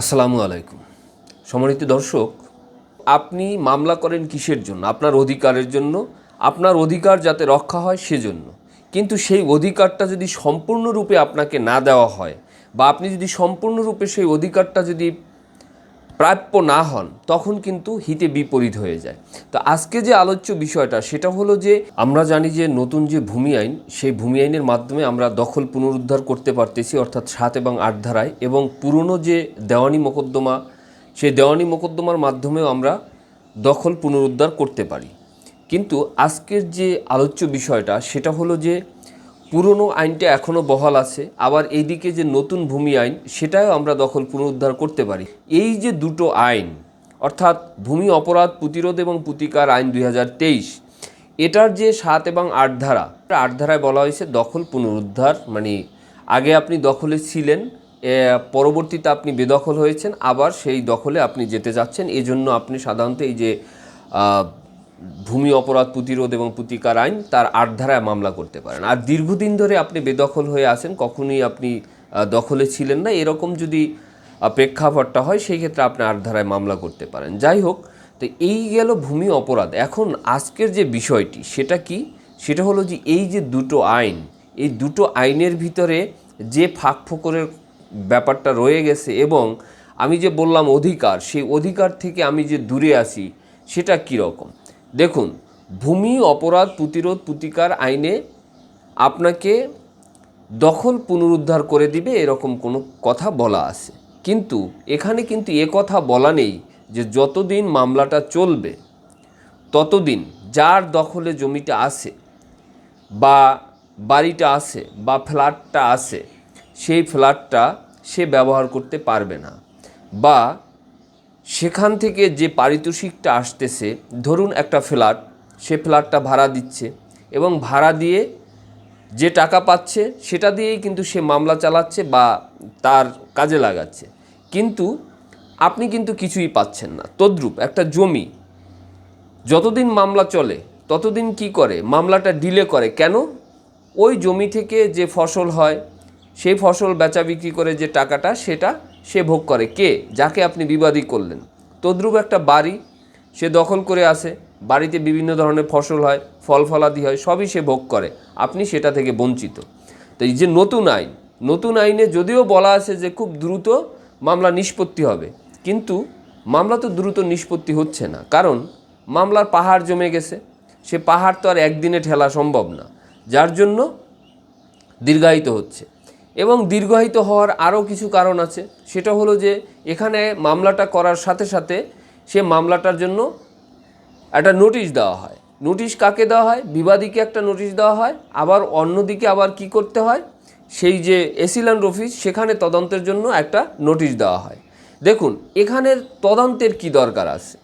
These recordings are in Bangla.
আসসালামু আলাইকুম। সম্মানিত দর্শক, আপনি মামলা করেন কিসের জন্য? আপনার অধিকারের জন্য, আপনার অধিকার যাতে রক্ষা হয় সেজন্য। কিন্তু সেই অধিকারটা যদি সম্পূর্ণরূপে আপনাকে না দেওয়া হয় বা আপনি যদি সম্পূর্ণরূপে সেই অধিকারটা যদি প্রাপ্য না হন, তখন কিন্তু হিতে বিপরীত হয়ে যায়। তো আজকে যে আলোচ্য বিষয়টা, সেটা হলো যে আমরা জানি যে নতুন যে ভূমি আইন, সেই ভূমি আইনের মাধ্যমে আমরা দখল পুনরুদ্ধার করতে পারতেছি, অর্থাৎ সাত এবং আট ধারায়, এবং পুরনো যে দেওয়ানি মোকদ্দমা, সেই দেওয়ানি মোকদ্দমার মাধ্যমেও আমরা দখল পুনরুদ্ধার করতে পারি। কিন্তু আজকের যে আলোচ্য বিষয়টা, সেটা হলো যে পুরনো আইনটা এখনও বহাল আছে, আবার এইদিকে যে নতুন ভূমি আইন, সেটাও আমরা দখল পুনরুদ্ধার করতে পারি। এই যে দুটো আইন, অর্থাৎ ভূমি অপরাধ প্রতিরোধ এবং প্রতিকার আইন দুই হাজার তেইশ, এটার যে সাত এবং আট ধারা আট ধারায় বলা হয়েছে দখল পুনরুদ্ধার মানে আগে আপনি দখলে ছিলেন পরবর্তীতে আপনি বেদখল হয়েছেন, আবার সেই দখলে আপনি যেতে যাচ্ছেন, এজন্য আপনি সাধারণত এই যে ভূমি অপরাধ প্রতিরোধ এবং প্রতিকার আইন তার আট ধারায় মামলা করতে পারেন। আর দীর্ঘদিন ধরে আপনি বেদখল হয়ে আছেন, কখনোই আপনি দখলে ছিলেন না। এরকম যদি প্রেক্ষাপটটা হয়, সেই ক্ষেত্রে আপনি আট ধারায় মামলা করতে পারেন। যাই হোক, তো এই গেল ভূমি অপরাধ। এখন আজকের যে বিষয়টি, সেটা কি? সেটা হলো যে এই যে দুটো আইন, এই দুটো আইনের ভিতরে যে ফাঁক ফোকরের ব্যাপারটা রয়ে গেছে এবং আমি যে বললাম অধিকার, সেই অধিকার থেকে আমি যে দূরে আছি, সেটা কীরকম? দেখুন, ভূমি অপরাধ প্রতিরোধ প্রতিকার আইনে আপনাকে দখল পুনরুদ্ধার করে দিবে এরকম কোনো কথা বলা আছে। কিন্তু এখানে কিন্তু এ কথা বলা নেই যে যতদিন মামলাটা চলবে, ততদিন যার দখলে জমিটা আছে বা বাড়িটা আছে বা ফ্ল্যাটটা আছে, সেই ফ্ল্যাটটা সে ব্যবহার করতে পারবে না বা সেখান থেকে যে পারিতোষিকটা আসতেছে, ধরুন একটা ফ্ল্যাট, সে ফ্ল্যাটটা ভাড়া দিচ্ছে এবং ভাড়া দিয়ে যে টাকা পাচ্ছে, সেটা দিয়েই কিন্তু সে মামলা চালাচ্ছে বা তার কাজে লাগাচ্ছে। কিন্তু আপনি কিন্তু কিছুই পাচ্ছেন না। তদ্রূপ একটা জমি, যতদিন মামলা চলে, ততদিন কি করে, মামলাটা ডিলে করে, কেন? ওই জমি থেকে যে ফসল হয়, সেই ফসল বেচা বিক্রি করে যে টাকাটা, সেটা সে ভোগ করে। কে? যাকে আপনি বিবাদী করলেন। তদ্রূপ একটা বাড়ি সে দখল করে আসে। বাড়িতে বিভিন্ন ধরনের ফসল হয়, ফল ফলাদি হয়, সবই সে ভোগ করে। আপনি সেটা থেকে বঞ্চিত। তো এই যে নতুন আইন, নতুন আইনে যদিও বলা আছে যে খুব দ্রুত মামলা নিষ্পত্তি হবে, কিন্তু মামলা তো দ্রুত নিষ্পত্তি হচ্ছে না। কারণ মামলার পাহাড় জমে গেছে। সে পাহাড় তো আর একদিনে ঠেলা সম্ভব না। যার জন্য দীর্ঘায়িত হচ্ছে। এবং দীর্ঘায়িত হওয়ার আরও কিছু কারণ আছে। সেটা হলো যে, এখানে মামলাটা করার সাথে সাথে সে মামলাটার জন্য একটা নোটিশ দেওয়া হয়। নোটিশ কাকে দেওয়া হয়? বিবাদীকে একটা নোটিশ দেওয়া হয়। আবার অন্যদিকে আবার কি করতে হয়? সেই যে এসিল্যান্ড অফিস, সেখানে তদন্তের জন্য একটা নোটিশ দেওয়া হয়। দেখুন, এখানের তদন্তের কি দরকার আছে?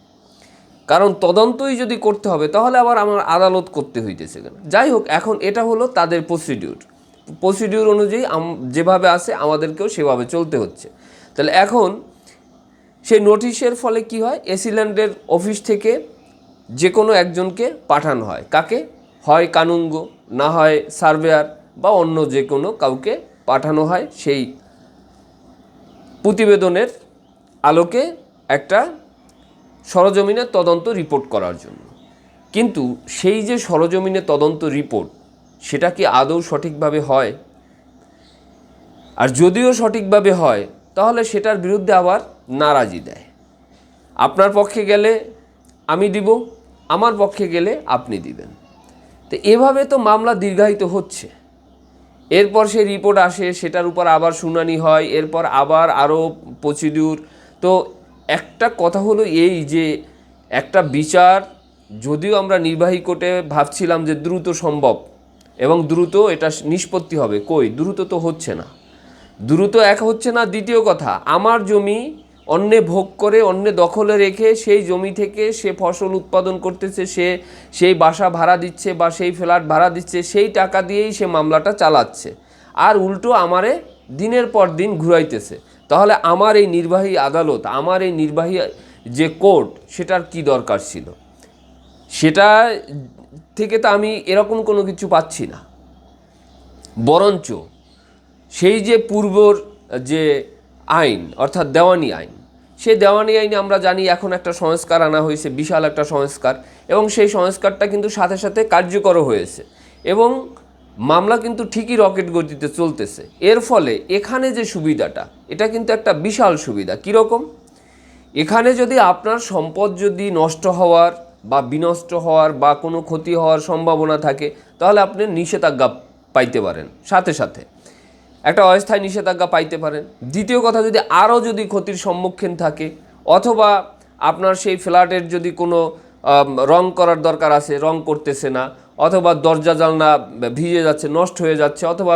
কারণ তদন্তই যদি করতে হবে, তাহলে আবার আমার আদালত করতে হইতেছে কেন? যাই হোক, এখন এটা হলো তাদের প্রসিডিউর প্রসিডিউর অনুযায়ী যেভাবে আছে আমাদেরকেও সেভাবে চলতে হচ্ছে। তাহলে এখন সেই নোটিশের ফলে কি হয়? এসিল্যান্ডের অফিস থেকে যে কোনো একজনকে পাঠানো হয়। কাকে? হয় কানুঙ্গ, না হয় সার্ভেয়ার বা অন্য যে কোনো কাউকে পাঠানো হয় সেই প্রতিবেদনের আলোকে একটা সরজমিনের তদন্ত রিপোর্ট করার জন্য। কিন্তু সেই যে সরজমিনের তদন্ত রিপোর্ট সেটা কি আদৌ সঠিকভাবে হয়? আর যদিও সঠিকভাবে হয়, তাহলে সেটার বিরুদ্ধে আবার নারাজি দেয়। আপনার পক্ষে গেলে আমি দিব, আমার পক্ষে গেলে আপনি দিবেন। তো এভাবে তো মামলা দীর্ঘায়িত হচ্ছে। এরপর সে রিপোর্ট আসে, সেটার উপর আবার শুনানি হয়, এরপর আবার আরও প্রসিডিউর। তো একটা কথা হলো এই যে, একটা বিচার, যদিও আমরা নির্বাহী কোর্টে ভাবছিলাম যে দ্রুত সম্ভব এবং দ্রুত এটা নিষ্পত্তি হবে। কই? দ্রুত তো হচ্ছে না। দ্রুত এক হচ্ছে না, দ্বিতীয় কথা, আমার জমি অন্যে ভোগ করে, অন্যে দখলে রেখে সেই জমি থেকে সে ফসল উৎপাদন করতেছে, সে সেই বাসা ভাড়া দিচ্ছে বা সেই ফ্ল্যাট ভাড়া দিচ্ছে, সেই টাকা দিয়েই সে মামলাটা চালাচ্ছে। আর উল্টো আমারে দিনের পর দিন ঘুরাইতেছে। তাহলে আমার এই নির্বাহী আদালত, আমার এই নির্বাহী যে কোর্ট, সেটার কি দরকার ছিল? সেটা থেকে তো আমি এরকম কোনো কিছু পাচ্ছি না। বরঞ্চ সেই যে পূর্বর যে আইন, অর্থাৎ দেওয়ানি আইন, সেই দেওয়ানি আইনে আমরা জানি এখন একটা সংস্কার আনা হয়েছে, বিশাল একটা সংস্কার, এবং সেই সংস্কারটা কিন্তু সাথে সাথে কার্যকর হয়েছে, এবং মামলা কিন্তু ঠিকই রকেট গতিতে চলতেছে। এর ফলে এখানে যে সুবিধাটা, এটা কিন্তু একটা বিশাল সুবিধা। কীরকম? এখানে যদি আপনার সম্পদ যদি নষ্ট হওয়ার বা বিনষ্ট হওয়ার বা কোনো ক্ষতি হওয়ার সম্ভাবনা থাকে, তাহলে আপনি নিষেধাজ্ঞা পাইতে পারেন। সাথে সাথে একটা অস্থায়ী নিষেধাজ্ঞা পাইতে পারেন। দ্বিতীয় কথা, যদি আরও যদি ক্ষতির সম্মুখীন থাকে, অথবা আপনার সেই ফ্ল্যাটের যদি কোনো রং করার দরকার আছে, রং করতেছে না, অথবা দরজা জানলা ভিজে যাচ্ছে, নষ্ট হয়ে যাচ্ছে, অথবা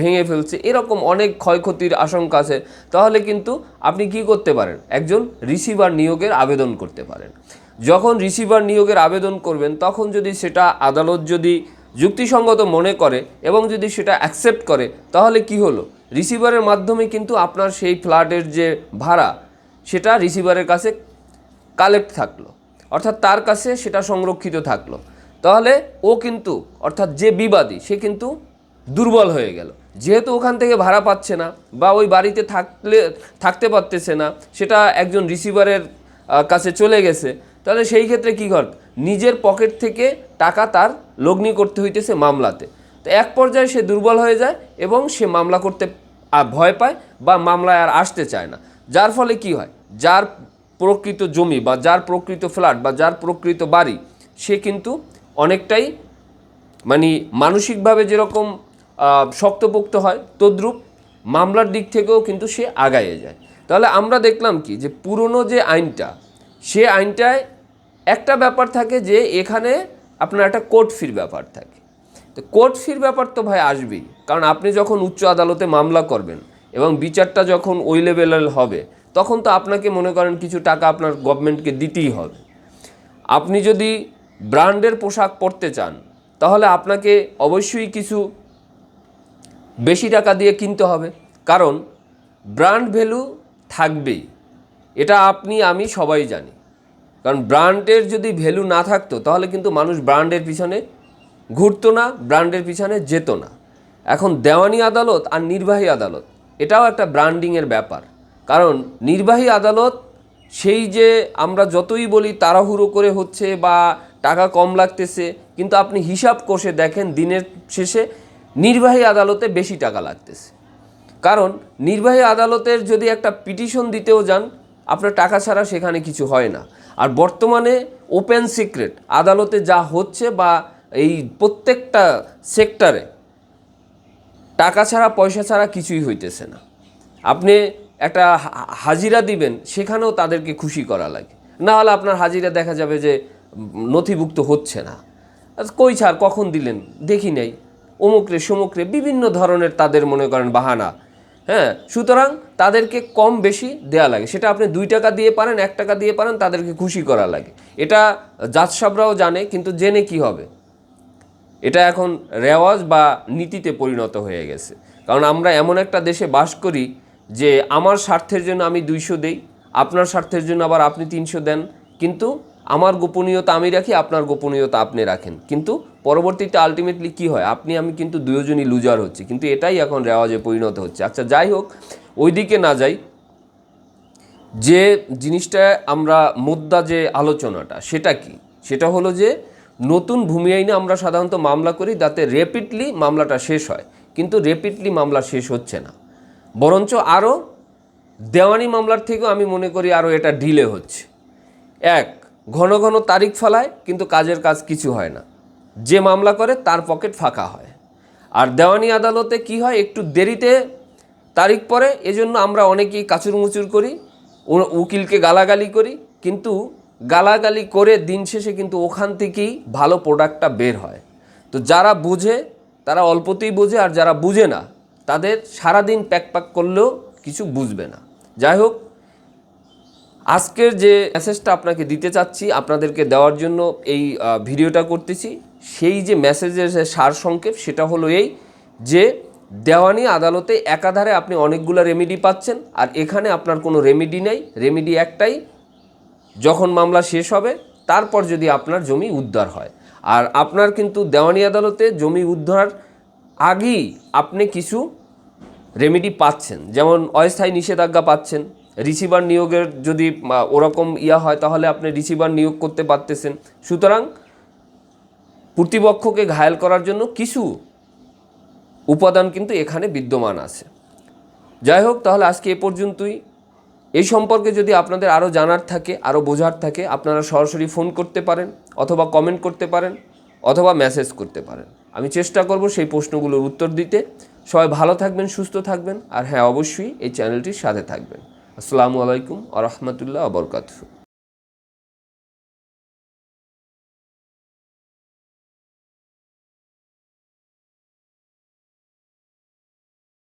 ভেঙে ফেলছে, এরকম অনেক ক্ষয়ক্ষতির আশঙ্কা আছে, তাহলে কিন্তু আপনি কি করতে পারেন? একজন রিসিভার নিয়োগের আবেদন করতে পারেন। যখন রিসিভার নিয়োগের আবেদন করবেন, তখন যদি সেটা আদালত যদি যুক্তিসঙ্গত মনে করে এবং যদি সেটা অ্যাকসেপ্ট করে, তাহলে কি হলো? রিসিভারের মাধ্যমে কিন্তু আপনার সেই ফ্ল্যাটের যে ভাড়া, সেটা রিসিভারের কাছে কালেক্ট থাকল। অর্থাৎ তার কাছে সেটা সংরক্ষিত থাকল। তাহলে ও কিন্তু, অর্থাৎ যে বিবাদী, সে কিন্তু দুর্বল হয়ে গেল। যেহেতু ওখান থেকে ভাড়া পাচ্ছে না বা ওই বাড়িতে থাকলে, থাকতে পারতেছে না, সেটা একজন রিসিভারের কাছে চলে গেছে তাহলে সেই ক্ষেত্রে কী কর নিজের পকেট থেকে টাকা তার লগ্নি করতে হইতেছে মামলাতে। তো এক পর্যায়ে সে দুর্বল হয়ে যায় এবং সে মামলা করতে ভয় পায় বা মামলায় আর আসতে চায় না। যার ফলে কি হয়? যার প্রকৃত জমি বা যার প্রকৃত ফ্ল্যাট বা যার প্রকৃত বাড়ি, সে কিন্তু অনেকটাই মানে মানসিকভাবে যেরকম শক্তপোক্ত হয়, তদ্রূপ মামলার দিক থেকেও কিন্তু সে আগায়ে যায়। তাহলে আমরা দেখলাম কি? যে পুরনো যে আইনটা, সে আইনটায় একটা ব্যাপার থাকে যে এখানে আপনার একটা কোর্ট ফির ব্যাপার থাকে। তো কোর্ট ফির ব্যাপার তো ভাই আসবেই। কারণ আপনি যখন উচ্চ আদালতে মামলা করবেন এবং বিচারটা যখন ওই লেভেলের হবে, তখন তো আপনাকে মনে করেন কিছু টাকা আপনার গভর্নমেন্টকে দিতেই হবে। আপনি যদি ব্র্যান্ডের পোশাক পরতে চান, তাহলে আপনাকে অবশ্যই কিছু বেশি টাকা দিয়ে কিনতে হবে। কারণ ব্র্যান্ড ভ্যালু থাকবেই। এটা আপনি, আমি সবাই জানি। কারণ ব্র্যান্ডের যদি ভ্যালু না থাকতো, তাহলে কিন্তু মানুষ ব্র্যান্ডের পিছনে ঘুরতো না, ব্র্যান্ডের পিছনে যেত না। এখন দেওয়ানি আদালত আর নির্বাহী আদালত, এটাও একটা ব্র্যান্ডিংয়ের ব্যাপার। কারণ নির্বাহী আদালত, সেই যে আমরা যতই বলি তাড়াহুড়ো করে হচ্ছে বা টাকা কম লাগতেছে, কিন্তু আপনি হিসাব কষে দেখেন দিনের শেষে নির্বাহী আদালতে বেশি টাকা লাগতেছে। কারণ নির্বাহী আদালতের যদি একটা পিটিশন দিতেও যান, আপনার টাকা ছাড়া সেখানে কিছু হয় না। আর বর্তমানে ওপেন সিক্রেট আদালতে যা হচ্ছে বা এই প্রত্যেকটা সেক্টরে টাকা ছাড়া পয়সা ছাড়া কিছুই হইতেছে না। আপনি একটা হাজিরা দিবেন সেখানেও তাদেরকে খুশি করা লাগে। না হলে আপনার হাজিরা দেখা যাবে যে নথিভুক্ত হচ্ছে না। আচ্ছা, কই ছাড় কখন দিলেন? দেখি নাই। অমুকরে সমুকরে বিভিন্ন ধরনের তাদের মনে করেন বাহানা। হ্যাঁ সুতরাং তাদেরকে কম বেশি দেয়া লাগে। সেটা আপনি দুই টাকা দিয়ে পারেন, এক টাকা দিয়ে পারেন, তাদেরকে খুশি করা লাগে। এটা জাজ সাহেবরাও জানে, কিন্তু জেনে কি হবে? এটা এখন রেওয়াজ বা নীতিতে পরিণত হয়ে গেছে। কারণ আমরা এমন একটা দেশে বাস করি যে আমার স্বার্থের জন্য আমি দুইশো দেই, আপনার স্বার্থের জন্য আবার আপনি তিনশো দেন। কিন্তু আমার গোপনীয়তা আমি রাখি, আপনার গোপনীয়তা আপনি রাখেন। কিন্তু পরবর্তীতে আলটিমেটলি কি হয়? আপনি, আমি কিন্তু দুজনই লুজার হচ্ছে। কিন্তু এটাই এখন রেওয়াজে পরিণত হচ্ছে। আচ্ছা যাই হোক, ওইদিকে না যাই, যে জিনিসটা আমরা মুদ্রা যে আলোচনাটা, সেটা কি? সেটা হলো যে, নতুন ভূমি আইনে আমরা সাধারণত মামলা করি, যাতে র্যাপিডলি মামলাটা শেষ হয়। কিন্তু র্যাপিডলি মামলা শেষ হচ্ছে না। বরঞ্চ আরও দেওয়ানি মামলার থেকেও আমি মনে করি আরও এটা ডিলে হচ্ছে। এক, ঘন ঘন তারিখ ফেলায়, কিন্তু কাজের কাজ কিছু হয় না। যে মামলা করে তার পকেট ফাঁকা হয়। আর দেওয়ানি আদালতে কি হয়? একটু দেরিতে, তারিখ পরে, এজন্য আমরা অনেকেই কাচুর মুচুর করি উকিলকে গালাগালি করি, কিন্তু গালাগালি করে দিন শেষে কিন্তু ওখান থেকেই ভালো প্রোডাক্টটা বের হয়। তো যারা বুঝে, তারা অল্পতেই বোঝে, আর যারা বুঝে না, তাদের সারাদিন প্যাক প্যাক করলেও কিছু বুঝবে না। যাই হোক, আজকের যে মেসেজটা আপনাকে দিতে চাচ্ছি, আপনাদেরকে দেওয়ার জন্য এই ভিডিওটা করতেছি। সেই যে মেসেজের যে সার সংক্ষেপ সেটা হলো এই যে দেওয়ানি আদালতে একাধারে আপনি অনেকগুলো রেমিডি পাচ্ছেন আর এখানে আপনার কোনো রেমিডি নেই। রেমিডি একটাই, যখন মামলা শেষ হবে, তারপর যদি আপনার জমি উদ্ধার হয়। আর আপনার কিন্তু দেওয়ানি আদালতে জমি উদ্ধার আগেই আপনি কিছু রেমেডি পাচ্ছেন। যেমন অস্থায়ী নিষেধাজ্ঞা পাচ্ছেন। রিসিভার নিয়োগের যদি ওরকম ইয়া হয়, তাহলে আপনি রিসিভার নিয়োগ করতে পারতেছেন। সুতরাং প্রতিপক্ষকে ঘায়াল করার জন্য কিছু উপাদান কিন্তু এখানে বিদ্যমান আছে। যাই হোক, তাহলে আজকে এ পর্যন্তই। এই সম্পর্কে যদি আপনাদের আরও জানার থাকে, আরও বোঝার থাকে, আপনারা সরাসরি ফোন করতে পারেন, অথবা কমেন্ট করতে পারেন, অথবা মেসেজ করতে পারেন। আমি চেষ্টা করব সেই প্রশ্নগুলোর উত্তর দিতে। সবাই ভালো থাকবেন, সুস্থ থাকবেন, আর হ্যাঁ অবশ্যই এই চ্যানেলটির সাথে থাকবেন। আসসালামু আলাইকুম আ রহমতুল্লাহ আবরকাতু